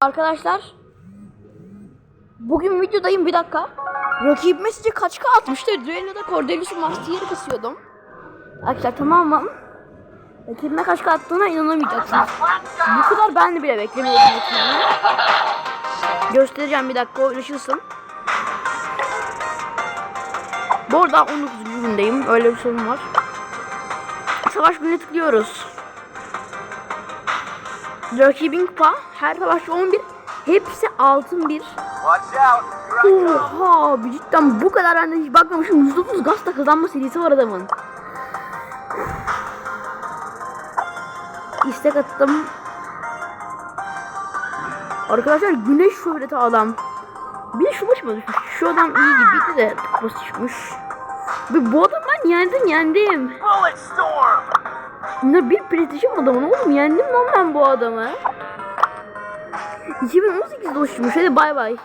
Arkadaşlar Bugün videodayım bir dakika Rakibime sizce kaç K atmıştı Duello'da Cordelius Master'ı kasıyordum Arkadaşlar tamam mı? Rakibime kaç K attığına inanamayacaksınız Bu kadar ben de bile beklemiyordum. Göstereceğim bir dakika uğraşırsın Bu arada 19. gündeyim öyle bir sorun var Savaş gününe tıklıyoruz Rakibin kupa her savaşçı 11 hepsi altın bir. Oha abi cidden bu kadar ben hiç bakmamışım. 130 gazla kazanma serisi var adamın. İstek attım. Arkadaşlar güneş şöhreti adam. Bir şu başıma düşmüş. Şu adam iyi gibiydi de kupası çıkmış. Bu adam ben yendim yendim. Bullet storm. Ne bir prestijim adamın oğlum yendim lan ben bu adamı. 2018'de uçmuş hadi bay bay.